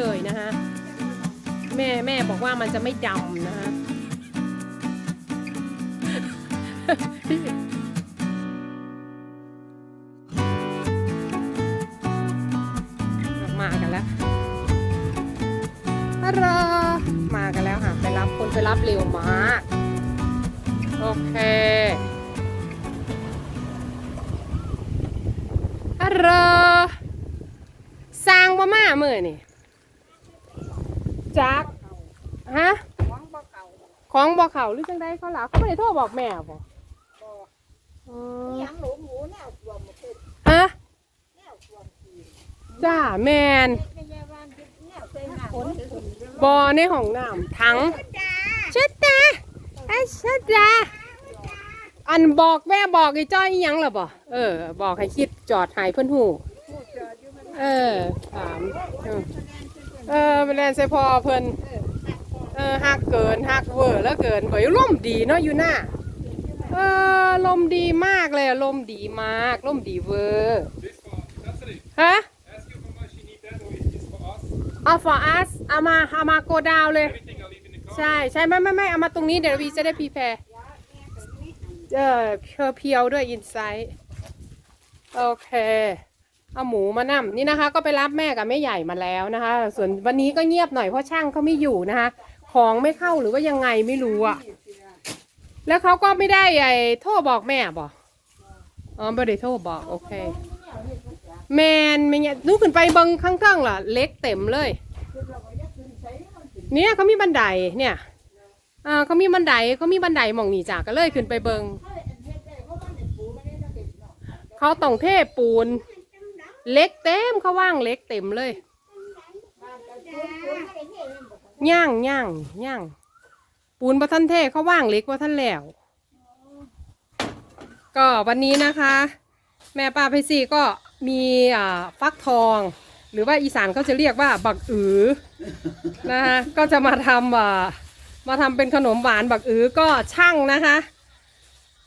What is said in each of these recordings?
เลยนะคะแม่แม่บอกว่ามันจะไม่ดำนะคะมากันแล้วฮัลโหลมากันแล้วค่ะ ไปรับคนไปรับเร็วมากโอเคฮัลโหลสร้างบ่มาเมื่อนี่ จักฮะของบ่เก่าของบอกเขาหรือจังได้เขาหลาเขาไม่ได้โทรบอกแม่บอกบ่อ๋อหยังหนูหมูแนวรวมมาเป็นฮะแนวรวมทีจ้าแมนไม่ใช่ว่าแนวใส่หน้าคนถึงบอในห้องน้ำถังชัดตาไอ้ชัดตาอันบอกแม่บอกไอ้จ้อยอิหยังเหรอบ่เออ บอกให้คิดจอดใหายเพิ่นหูผู้เจออยู่มันเออถาม เออเออไปแลนใส่พอเพิ่นเออฮักเกินฮักเวอร์แล้วเกินเฮ้ยลมดีเนาะอยู่หน้าเออลมดีมากเลยลมดีมากลมดีเวอร์ฮะเอา for us เอามาเอามาโกดาวเลย ใช่ใช่ไม่ไม่ไม่เอามาตรงนี้เดี๋ยววีจะได้พีแพร์เออเพียวเพียวๆด้วยอินไซต์โอเค เอาหมูมานั่มนี่นะคะ ก็ไปรับแม่กับแม่ใหญ่มาแล้วนะคะ ส่วนวันนี้ก็เงียบหน่อยเพราะช่างเขาไม่อยู่นะคะ ของไม่เข้าหรือว่ายังไงไม่รู้อะแล้วเขาก็ไม่ได้ไอ้โทรบอกแม่บอกอ๋อไม่ได้โทรบอกโอเคแมนไม่เนี่ยนู้ขึ้นไปเบังข้างๆล่ะ เล็กเต็มเลย เนี่ยเขามีบันไดเนี่ยอ่าเขามีบันไดเขามีบันไดมองหนีจากก็เลยขึ้นไปเบิงเขาต้องเทปูน เล็กเต็มเขาว่างเล็กเต็มเลยย่างย่างย่างปูนบะท่านเทเขาว่างเล็กว่าท่านแล้ว ก็วันนี้นะคะ แม่ป้าเพชรซี่ก็มีอ่าฟักทอง หรือว่าอีสานเขาจะเรียกว่าบักอือนะคะก็จะมาทำอ่ามาทำเป็นขนมหวานบักอือก็ช่างนะคะ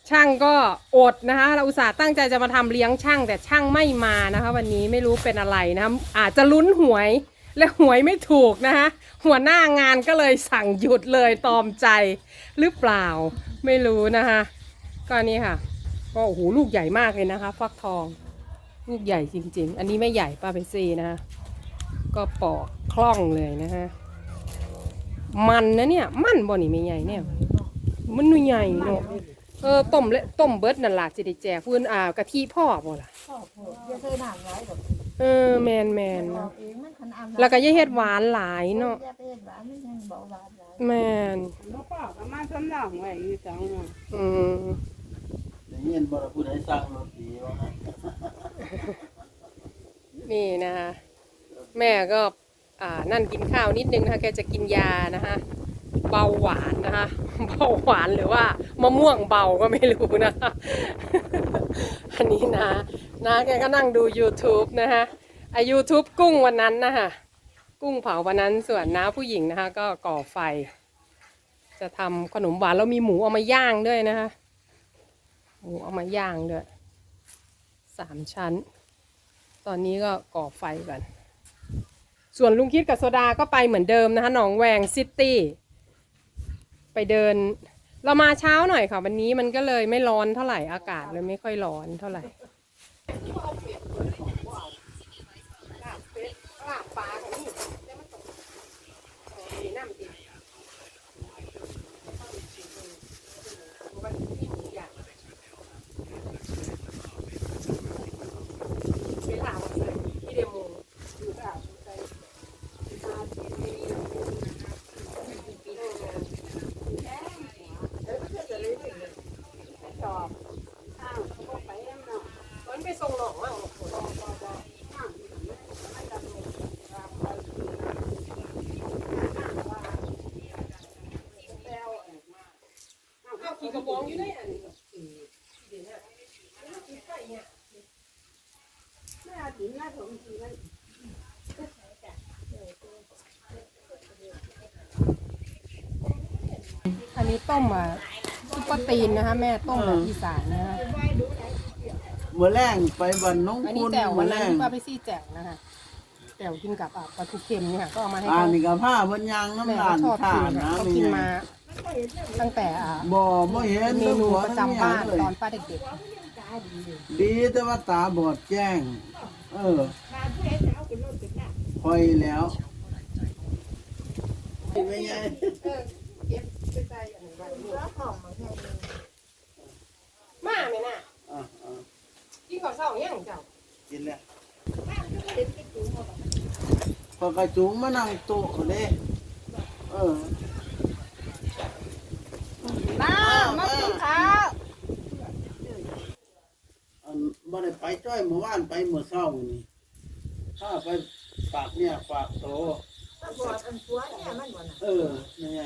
ช่างก็อดนะคะเราอุตส่าห์ตั้งใจจะมาทำเลี้ยงช่าง แต่ช่างไม่มานะคะ วันนี้ไม่รู้เป็นอะไรนะคะอาจจะลุ้นหวยและหวยไม่ถูกนะคะหัวหน้างานก็เลยสั่งหยุดเลยตอมใจหรือเปล่าไม่รู้นะคะก็นี่ค่ะ ก็โอ้โหลูกใหญ่มากเลยนะคะ ฟักทอง ลูกใหญ่จริง ๆ อันนี้ไม่ใหญ่ป้าไปซีนะคะก็ปอกคล่องเลยนะคะมันนะเนี่ย มันบ่นี่ไม่ใหญ่เนี่ยมันหนูใหญ่เนาะ เออต้มเลยต้มเบิดนั่นล่ะสิได้แจกเพื่อนอ่ากะทิพ่อบ่ล่ะพ่อโพดอย่าใส่น้ำหลายดอกเออแมนแมนบอเนาะกเองมันคันอำแล้วก็อย่าเฮ็ดหวานหลายเนาะอย่าไปเฮ็ดหวานมันยังบ่หวานหลายแมนบ่ปอกก็มาสำรองไว้อยู่สองหม้ออืมได้ยินบ่ล่ะผู้ใดสั่งรถดีว่างั้นนี่นะคะแม่ก็อ่านั่นกินข้าวนิดนึงนะคะแกจะกินยานะคะ เบาหวานนะคะเบาหวานหรือว่ามะม่วงเบาก็ไม่รู้นะอันนี้นะนะแกก็นั่งดู YouTube นะคะไอ YouTube กุ้งวันนั้นนะคะกุ้งเผาวันนั้นส่วนน้าผู้หญิงนะคะ ก็ก่อไฟ จะทำขนมหวานแล้วมีหมูเอามาย่างด้วยนะคะหมูเอามาย่างด้วยสามชั้น ตอนนี้ก็ก่อไฟกันส่วนลุงคิดกับโซดาก็ไปเหมือนเดิมนะคะหนองแวงซิตี้ ไปเดิน เรามาเช้าหน่อยค่ะ วันนี้มันก็เลยไม่ร้อนเท่าไหร่อากาศเลยไม่ค่อยร้อนเท่าไหร่มันไปส่งหนองอะเอาขี่กระบองอยู่ได้อันนี้ แม่ถึงหน้าผมสิมัน อันนี้ต้มอะซุปเปอร์ตีนนะคะ แม่ต้มแบบอีสานนะคะมื้อแรงไปบ้านน้องอันนี้คุณแจ่ววัมื้นอแรนั้นงที่ป้าไปซี่แจ่วนะคะแจ่วกินกับอะปลาทูเค็มเนี่ยค่ะก็เอามาให้อ่าเขานี่ก็ผ้าเพิ่นยางแม่น้ำลาก็นชอบข้ากินนะค่ะเขาไม่กินไงมาตั้งแต่อะบ่บ่เห็นเมตำนูรวจประจำบ้านเลยตอนป้าเด็กดีแต่ว่าตาบอดแจ้ง เออ คอยแล้ว ไม่ไงมาไหมน่ะอะอะกินข้าวเช้ายังเจ้ากินแล้วเด็กที่จูงมาพอกระจุงมานั่งโต๊ะเด้เออมามากินข้าวอันบ่ได้ไปจ้อยเมื่อวานไปเมื่อเช้านี่ถ้าไป ฝากเนี่ยฝากโตตาบอดอันผัวเนี่ยมันบ่น่ะเออไม่ไง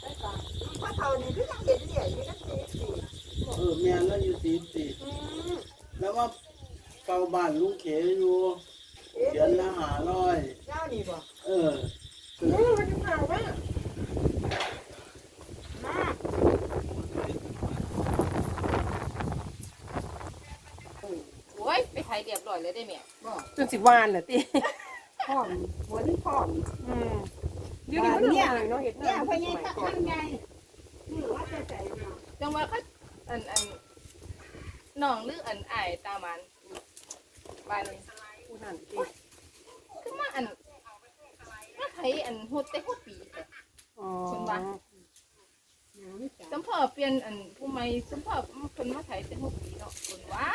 ไปก่อนพ่อเฒ่านี่คือยังเห็นเรื่อยอยู่นั่นสิสิเออแม่แล้วอยู่สีสีแล้วว่าเฝ้าบ้านลุงเขอยู่เดือนละห้าร้อยเจ้านี่บ่เอออืมมันจะเผาไหมมาโอ้ยไปไทยเรียบร้อยเลยได้แม่จนสิบวานเหรอตี พร้อมหวนพร้อมอืมเดี๋ยวนี้มันเรื่องอะไรเนาะเห็ดเนี่ยเนาะพญาคันไงนี่ว่าจะใส่เนาะจังว่าเขาอันอันน้องหรืออันอายตามันบ้านนี้ผู้นั่นตีคือมาอันมาไทยอันโฮดแต่โฮดปีแต่อ๋อคนว่าสมพอเปลี่ยนอันผู้ใหม่สมพอคนมาไทยแต่โฮดปีเนาะคนว่า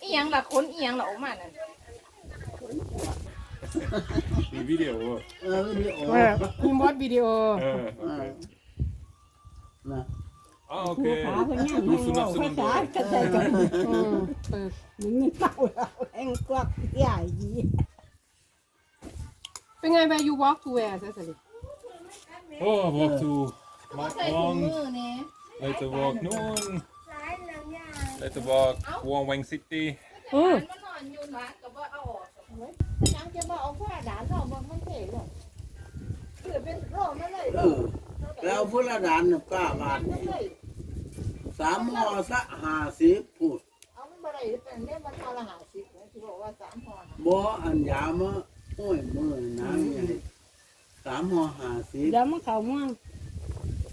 อีหยังล่ะคนอีหยังล่ะออกมานั่น Een video hoor. เออวิดีโอเออมีมอดวิดีโอเอ Uh, อนะ ah, oké. Doe ze nog zo'n door. อืมเออมันเป่าเราแองกวักใหญ่ยีเป็นไงไป you walk to where เซสลิ Oh, walk to ใส่ถุง Markland. มือเนี่ย Later walk noon. Later walk Wong Wang City. อืม มันมานอนอยู่ร้าน จะมาเอาผ้าด่านเรามันไม่เท่หรอกเกิดเป็นโรคนั่นเลยเออแล้วพุทธดานน่ะป้าบาทนั่นนี่เลยสามห่อสะห้าสิบพูดเอามันบ่ได้เป็นเนี่ยมันทาละหาสิบที่บอกว่าสามพอนะบ่อันยามาโอ้ยมือนะใหญ่สามห่อห้าสิบเดี๋ยวมันเข้ามา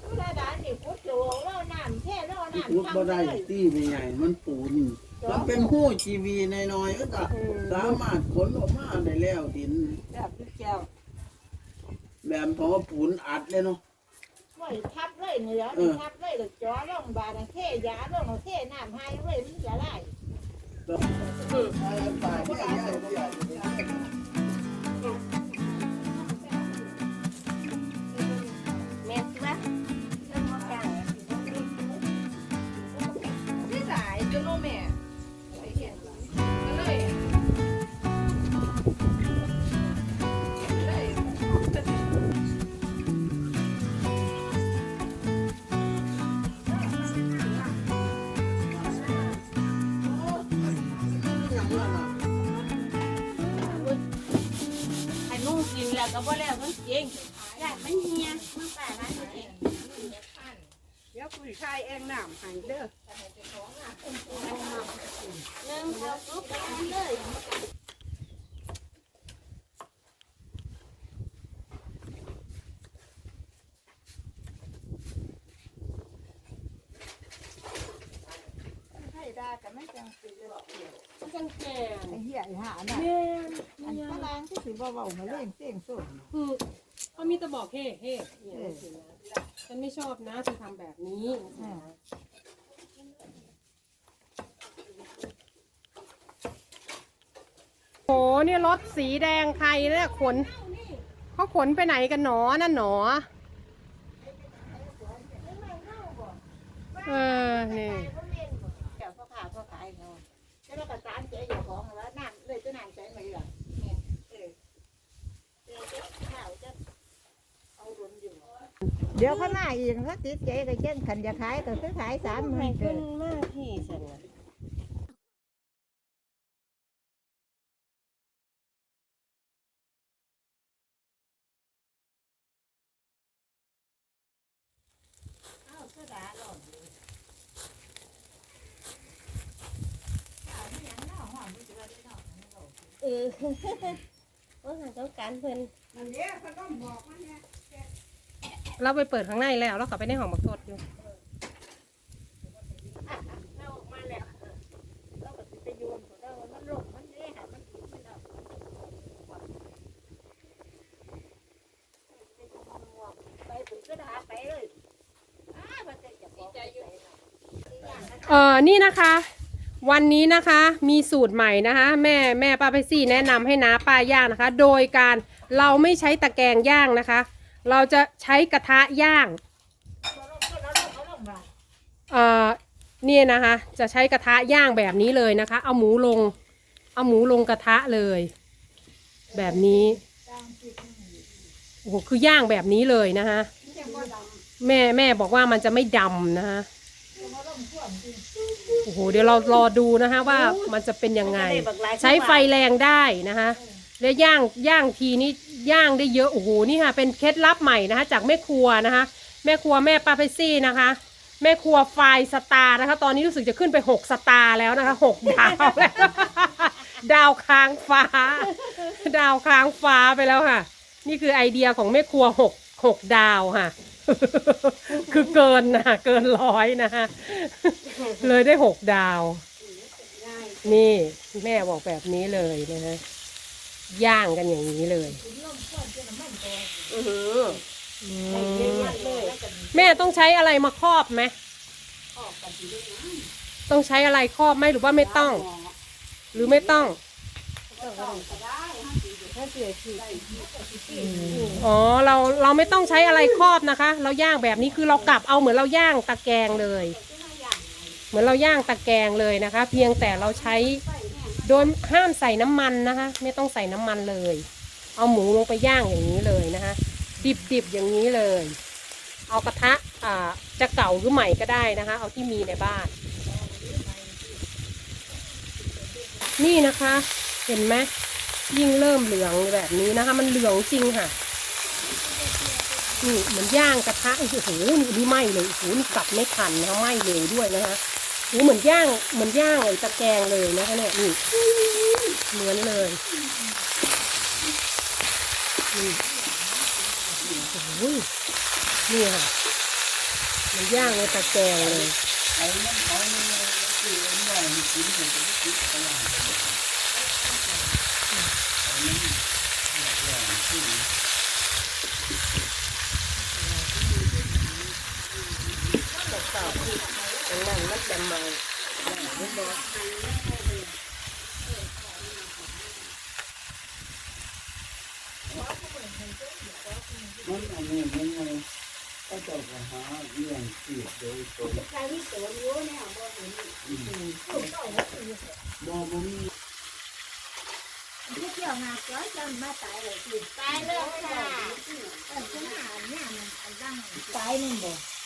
ผู้ใดด่านนี่พุทธโลเล่าน้ำแค่เล่าที่น้ำพุดทำบ่เลได้ยตีไปใหญ่มันปูน มันเป็นหู้ชีวีน้อยๆก็จะสามารถขนออกมาได้แล้วดินแบบแก้วแบบพอปูนอัดเลยเนาะไม่ทับเลยเหนือทับเลยหรือจ่อลงบาดเท่ยาลงเท่น้ำให้เลยมันจะไล่ แล้วก็บ่แล้วมันเก่งอยากมันเฮียมันแปลร้านเองเดี๋ยวคุยชายเองน้ำให้เด้อหนึ่งเอาลุกไปอันเลย ให้ได้กันไม่จังสิเลย กันแก่ ไอ้เหี้ยหาน่ะ แม่ อันตารางที่สิบ่เว้ามาเล่นเสียงส่วน คือเขา มีแต่เฮ้เนี่ยนะฉันไม่ชอบนะเธอทำแบบนี้โหเนี่ยรถสีแดงใครเนี่ยขนเขาขนไปไหนกันหนอนั่นหนออ นี่ แก้วพ่อขาพ่อขายเนาะแล้วก็ตามใจอยู่ของแล้วน้ำเลยจะน้ำใช้ไหมล่ะเออเออข้าวจะเอารนอยู่เดี๋ยวเขาหน้าอีกเขาติดใจก็เช่นขันจะขายก็คือขายสามหมื่นเกินมากที่ฉันนะ เออ อ้หาต้องการเพิ่น อันเนี้ยเขาต้องบอกมันเนี่ย เราไปเปิดข้างในแล้ว เรากลับไปในห้องบักทษอยู่เราออกมาแล้วเราก็สิไปโยนของเรามันหลงมันเละหามันกินมันเอาไปถึงก็ด่าไปเลยอ้ามันจะจะบอกใจอยู่เออนี่นะคะ วันนี้นะคะมีสูตรใหม่นะคะ แม่แม่ป้าไปซี่แนะนำให้น้าป้าย่างนะคะ โดยการเราไม่ใช้ตะแกรงย่างนะคะ เราจะใช้กระทะย่างเอ่อเนี่ยนะคะ จะใช้กระทะย่างแบบนี้เลยนะคะ เอาหมูลง เอาหมูลงกระทะเลย แบบนี้โอ้โหคือย่างแบบนี้เลยนะคะแม่แม่บอกว่ามันจะไม่ดำนะคะโอ้โหเดี๋ยวเรารอดูนะคะว่ามันจะเป็นยังไง ใช้ไฟแรงได้นะคะ แล้วย่างย่างทีนี้ ย่างได้เยอะโอ้โหนี่ค่ะ เป็นเคล็ดลับใหม่นะคะ จากแม่ครัวนะคะ แม่ครัวแม่ปาเพซี่นะคะ แม่ครัวไฟสตาร์นะคะ ตอนนี้รู้สึกจะขึ้นไปหกสตาร์แล้วนะคะหกดาวแล้วดาวค้างฟ้า ดาวค้างฟ้าไปแล้วค่ะ นี่คือไอเดียของแม่ครัวหกหกดาวค่ะ คือเกินนะเกินร้อยนะคะเลยได้หกดาว นี่แม่บอกแบบนี้เลยนะฮะ ย่างกันอย่างนี้เลยอืมแม่ต้องใช้อะไรมาครอบไหมต้องใช้อะไรครอบไหมหรือว่าไม่ต้อง หรือไม่ต้องอ๋อเราเราไม่ต้องใช้อะไรครอบนะคะ เราย่างแบบนี้คือเรากลับเอาเหมือนเราย่างตะแกรงเลย เหมือนเราย่างตะแกรงเลยนะคะ เพียงแต่เราใช้ โดยห้ามใส่น้ำมันนะคะ ไม่ต้องใส่น้ำมันเลย เอาหมูลงไปย่างอย่างนี้เลยนะคะ ดิบๆอย่างนี้เลย เอากระทะอ่าจะเก่าหรือใหม่ก็ได้นะคะ เอาที่มีในบ้าน นี่นะคะ เห็นไหมยิ่งเริ่มเหลืองแบบนี้นะคะ มันเหลืองจริงค่ะนี่เหมือนย่างกระทะโอ้โหนี่ไหมเลยโอ้โหนี่กลับไม่ทันนะคะไหมเร็วด้วยนะคะ โอ้โหเหมือนย่างเหมือนย่างไอ้ตะแกรงเลยนะคะเนี่ยนี่เหมือนเลยนี่โอ้โหนี่ค่ะมันย่างในตะแกรงเลยไอ้นั่นเขาเนี่ยคือไอ้หน่อยมันกินมันจะกินตลาดนั่นมันจะเมามันอันนี้มันไงก็จะไปหาเรื่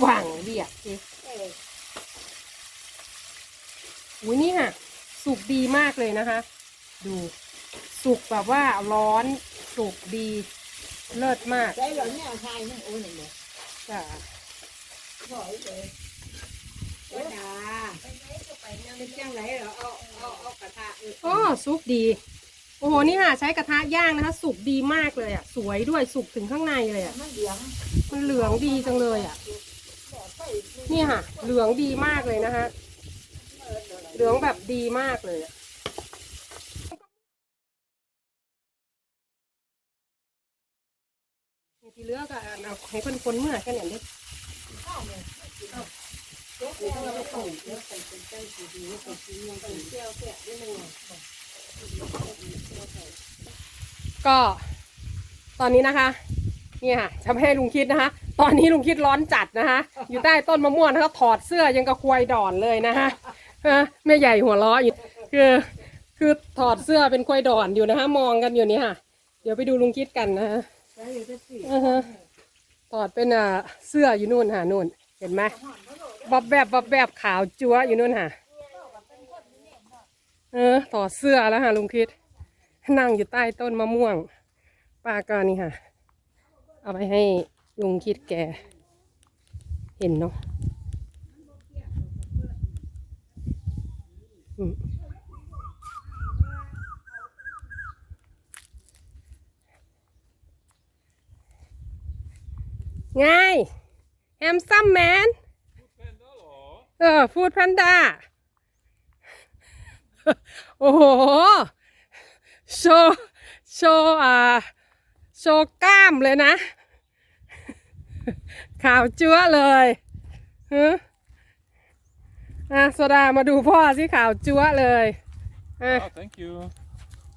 หวังเบียดสิอุ้ยนี่ค่ะ สุกดีมากเลยนะคะ ดู สุกแบบว่าร้อนสุกดีเลิศมากใช่เหรอเนี่ยใช่เนี่ยโอ้ยเนี่ยจ้ะบ่อยเลยว่าดาเป็นจังไรเหรอเอาเอาเอากระทะเออโอ้สุกดีโอ้โห นี่ค่ะ ใช้กระทะย่างนะคะ สุกดีมากเลยอะ สวยด้วยสุกถึงข้างในเลยอะ มันเหลือง มันเหลืองดีจังเลยอะ นี่ค่ะ เหลืองดีมากเลยนะคะเหลืองแบบดีมากเลยที่เลือกก็เอาให้คนคนเมื่อแค่นี้เด็กก็ตอนนี้นะคะ เนี่ยค่ะจะไม่ให้ลุงคิดนะคะ ตอนนี้ลุงคิดร้อนจัดนะคะ อยู่ใต้ต้นมะม่วงนะคะถอดเสื้อยังกระควยดอนเลยนะคะฮะแม่ใหญ่หัวล้ออยู่คือคือถอดเสื้อเป็นควยดอนอยู่นะคะมองกันอยู่นี่ค่ะ เดี๋ยวไปดูลุงคิดกันนะคะอือฮะถอดเป็นอ่าเสื้ออยู่นู่นค่ะนู่น เห็นไหมบับแบบบับแบบขาวจั๊วอยู่นู่นค่ะเออถอดเสื้อแล้วค่ะลุงคิด นั่งอยู่ใต้ต้นมะม่วงป้าก็นี่ค่ะ เอาไปให้ลุงคิดแก เห็นเนาะอืมไงแฮมซัมแมนเออฟูดแพนด้าโอ้โห โชว์ โชว์อ่า โชว์กล้ามเลยนะ ขาวจั๊วเลยฮะอะโซดามาดูพ่อสิขาวจั๊วเลยอะ Oh, thank you.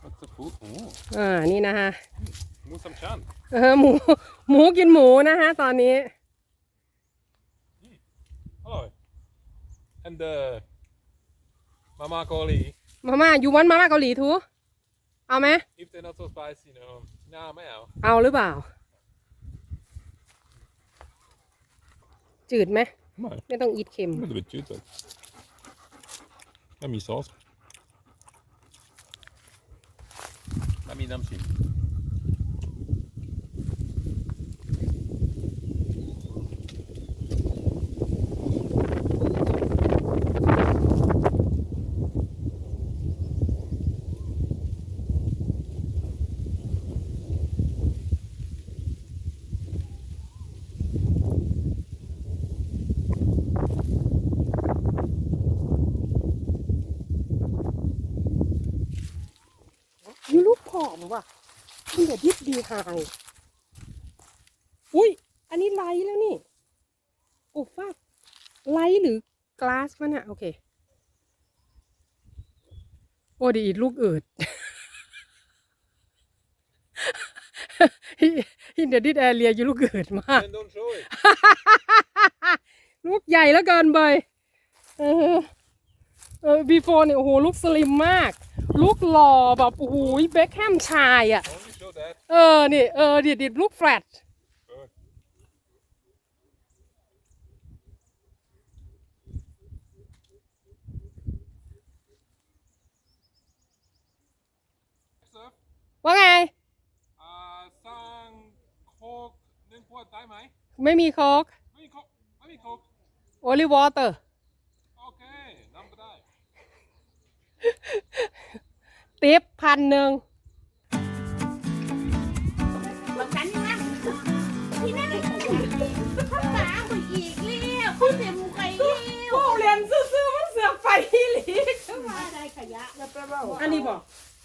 What's the food? Oh, อ่านี่นะคะ musam chan. เออหมูหมูกินหมูนะคะตอนนี้ Hello. And the mama koli. มาม่าอยู่วันมาม่าเกาหลีทู เอาไหม If they're not so spicy, no. Nah, meow. เอาหรือเปล่า จืดไหม No, ไม่ต้องอีทเค็ม a little bit too though. Let me sauce. Let me numb sim. ยูลูกผอม ว่ะมันเดือดยิบดีหายอุ้ย อันนี้ไลท์แล้วนี่โอ้ฟักไลท์หรือกลาสวะเนี่ยโอเค โอ้ดีลูกเอิดฮินเดดิดแอเรียอยู่ลูกเอิดมาก Then don't show it. ลูกใหญ่แล้วเกินไปเออเออ before เนี่ยโอ้โหลูกสลิมมาก ลูกหล่อแบบโอ้โหเบคแฮมชายอะ Only show that. เออ นี่ เออดิดดิดลูกแฟลต Good. Next up, ว่าไงอ่าสั่งโคกหนึ่งขวดได้ไหม ไม่มีโค้กไม่มีโคกไม่มีโคกโอลิวอเตอร์ โอเคนำก็ได้ ติปพันหนึ่งบอกฉันนะที่นั่นข้าวสารไปอีกแล้วคุณเต็มไก่แล้วโอ้เรียนซื่อๆมันเสือกไฟอีหลี มาได้ขยะแล้วไปเว่าอันนี้บอก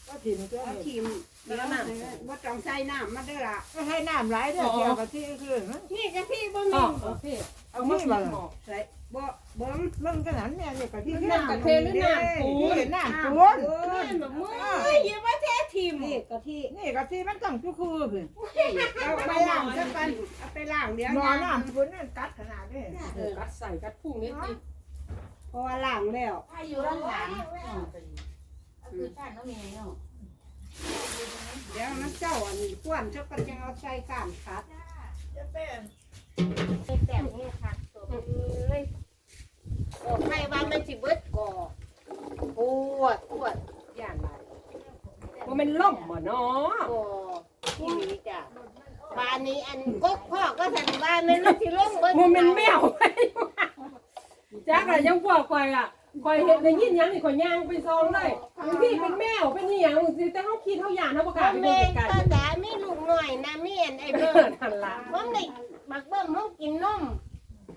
ก็ถิ่มก็เอาเห็นทีมแล้วน้ำว่าต้องใส่น้ำมาเด้อล่ะไม่ให้น้ำไหลเด้อเกี่ยวกับที่คือนี่กะทิบ่มีอโอเคเอาที่มาใส่บ่เบิ้งเบิ้งขนาดเนี่ยเนี่ยกับที่น้ำกะเทหรือน้ำปูนน้ำปูนแม่นแบบมือเอ้ยอย่าว่าแท้ทีมนี่กะทินี่กะทิมันต้องคือคือคือเอาไปล้างซะกันเอาไปล้างเดี๋ยวหมอน้ำปูนนั่นกัดขนาดนี้กัดใส่กัดพุ่งนิดนึงเพราะว่าล้างแล้วถ้าอยู่ด้านหลัง คือท่านน้องเมย์เนาะเดี๋ยวมันเจ้าอันนี้กวนเจ้าก็ยังเอาใส่ก้านคัดแต่นี่ค่ะตัวเอ้ยบอกให้ว่ามันสิเบิดก่อปวดปวดย่านไรว่ามันล่มบ่เนาะก่อที่นี้จ้ะบ้านนี้อันก็พ่อก็สันบ้านมันมันสิลงเบิดว่ามันแมวไปจักอะไรยังพวกคอยอะ คอยเห็นในยินยังนี่คอยย่างไปซองเลยบางทีเป็นแมวเป็นนี่ยังสิแต่เขาคิดเขาย่านเขาประกาศไปแม่เบิ่งไกลก็จ๋ามีลูกหน่อยนะมีอันไอ้ๆเอเบิ่อมทันละผมได้บักเบิ่มมันกินนม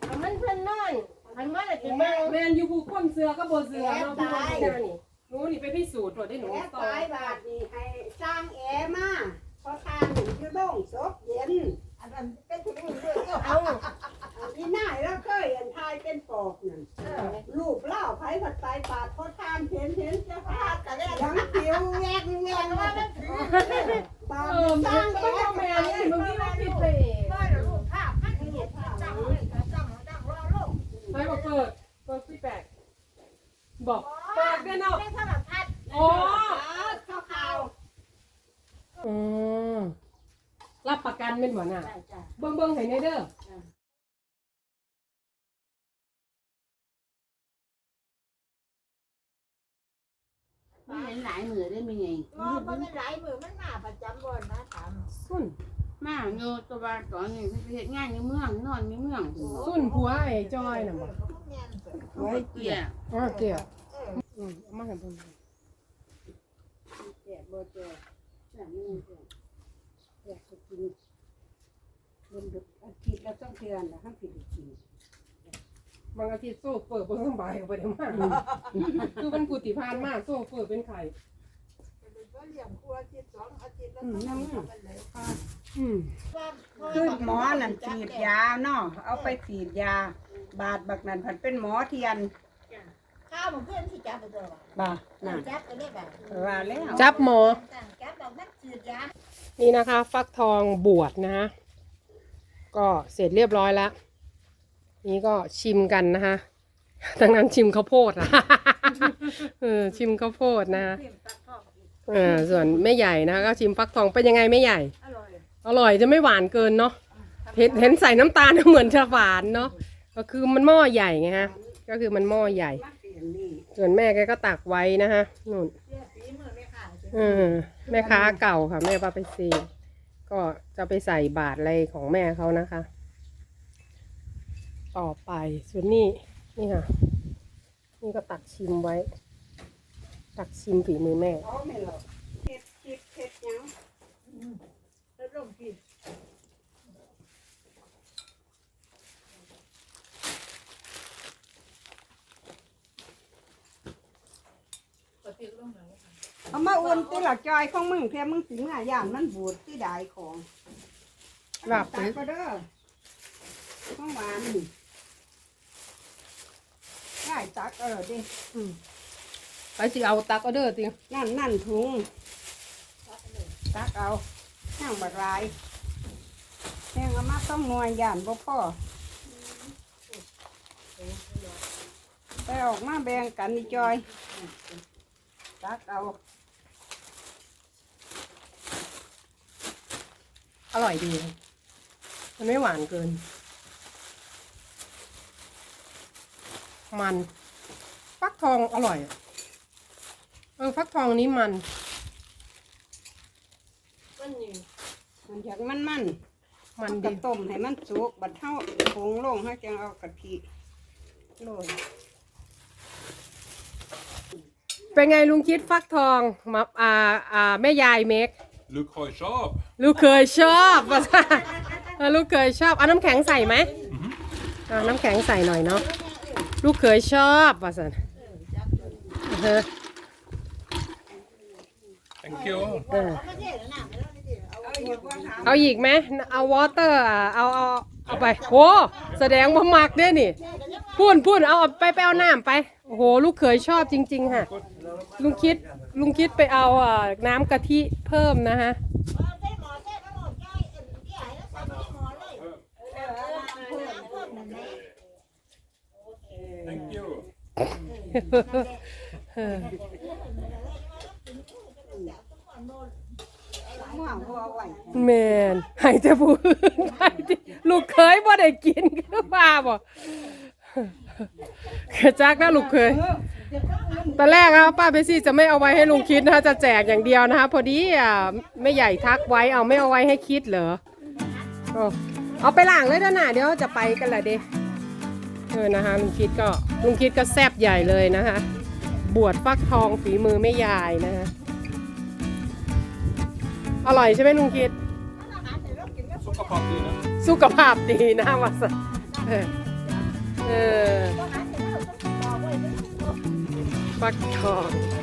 เอามันเพิ่นนอนมันบ่ได้สิเบิ่งแมนอยู่ผู้คนเสือก็บ่เสือเนาะผู้คนเสือนี่หนูนี่ไปพิสูจน์ตัวได้หนูแอต่อตายบาทนี่ให้สร้างแอมาเพราะทานอยู่โล่งซบเย็น อันนั้นเป็นที่นี่เลยเอานี่ายแล้วเคยอันทายเป็นปอกนั่นลูกเล่าไผผัดไตปาดพอทานเห็นเห็นจะพาดกันแล้วยังผิวแงกแงกว่ามันถือบาเออสร้างก็ยังแม่นี่มึงนี่ว่าผิดไปเองก็เดี๋ยวลูกภาพมันเห็นภาพจังเลยจังจังรอลูกใครบอกเปิดเปิดฟีดแบ็กบอกเปิดด้วยเนาะไม่ถนัดพัดโอ้ข้าว อืม เป็นบ่น่ะใช่จ้ะ เบิ่งเบิ่งให้ในเด้อไม่เห็นหลายมือได้มีไงรอมันหลายมือมันมาประจำบ่อนนะถามสุ่นมาโยตัวบ้านตอนนี้เฮ็ดงานในเมืองนอนในเมืองสุ่นผัวไอ้จอยน่ะบ่ไว้เกี่ยอ๋อเกี่ยวอืมเอามาให้เบิ่งแจกบ่แจกแบบนี้แจกจะกิน บนดึกอาทิตย์ละต้องเทือนแล้วห้ามผิดกินบางอาทิตย์โซ่เปิดบ่สบายก็บ่ได้มาคือมันกูติพานมาโซ่เปิดเป็นไข่ก็เลี้ยงครัวอาทิตย์สองอาทิตย์ละต้องทำกันเลยค่ะอืมคือหมอนั่นฉีดยาเนาะเอาไปฉีดยา บาดบักนั่นผันเป็นหมอเทียนข้าวมันเพื่อนที่จับไปตัวบ่าน่ะจับไปได้แบบว่าแล้วจับหมอจับแบบมันฉีดยานี่นะคะ ฟักทองบวชนะฮะ ก็เสร็จเรียบร้อยแล้ว นี่ก็ชิมกันนะคะทั้งนั้นชิมข้าวโพดอะเออชิมข้าวโพดนะฮะเออส่วนแม่ใหญ่นะคะก็ชิมฟักทองเป็นยังไงแม่ใหญ่ อร่อย อร่อยจะไม่หวานเกินเนาะเห็นเห็นใส่น้ำตาลเหมือนจะหวานเนาะก็คือมันหม้อใหญ่ไงฮะก็คือมันหม้อใหญ่มาเปลี่ยนนี่ส่วนแม่แกก็ตักไว้นะฮะนู่นเสียฝีมือไม่ขาดเออแม่ค้าเก่าค่ะ แม่ปาไปซี ก็จะไปใส่บาทอะไรของแม่เขานะคะ ต่อไปส่วนนี้นี่ค่ะ นี่ก็ตักชิมไว้ ตักชิมฝีมือแม่เอไม่หรอกเผ็ดคิดเผ็ดยังแล้วลงกิน เอามาอุ่นติละจอยของมึงแค่มึงสิมาย่านมันบูดที่ใดของลาบตัเป็กดก็เด้อของหวานนี่ได้ตักเออดิไปสิเอาตักเอาเด้อตินั่นนั่นถุงตักเอาย่างบักหลายแห้งเอามาต้องหน่วยย่านบ่พอไปออกมาแบ่งกันนี่จอยตักเอา อร่อยดี มันไม่หวานเกิน มัน ฟักทองอร่อยอะเออ ฟักทองนี้มันมันอยากมันมันมันกระดีต้มให้มันสุก บัดเท่าผงลงให้จังเอากะทิโรยเป็นไงลุงคิดฟักทองมาอ่าอ่าแม่ยายเมก Look how sharp. ลูกเคยชอบว่าซะเออลูกเคยชอบเอาน้ำแข็งใส่ไหมเอาน้ำแข็งใส่หน่อยเนาะลูกเคยชอบว่าสันเออ Thank you. เออไม่ใช่หรอนะไม่ต้องไม่ใช่เอาเอาอยู่ว่าถามเอาอีกไหมเอาวอเตอร์เอาเอาเอาไปโหแสดงว่ามักด้วยนี่พูนพูนเอาเอาไปไปเอาน้ำไปโอ้โหลูกเคยชอบจริง ๆ ค่ะ ลุงคิด ลุงคิดไปเอาอ่าน้ำกะทิเพิ่มนะฮะใช่หมนหญ่แมอเลยเออเพิ่มเพิ่มนั่นแหละ Thank you. ม่วงบัวไหวแมนหายจะพูดไปดิลูกเคยบ่ได้กินก็บ้าบ่กระจักนะลูกเคย ตอนแรกอะป้าเบซี่จะไม่เอาไว้ให้ลุงคิดนะคะจะแจกอย่างเดียวนะคะ พอดีอะไม่ใหญ่ทักไว้เอาไม่เอาไว้ให้คิดเหรอโอ้เอาไปล้างเลยนะน่ะเดี๋ยวจะไปกันแหละเด้เออนะคะลุงคิดก็ลุงคิดก็แซบใหญ่เลยนะคะ บวชฟักทองฝีมือไม่ยายนะคะอร่อยใช่ไหมลุงคิด Sockerpapper, ne? สุขภาพดีนะว่าสเออเออ ฟักทอง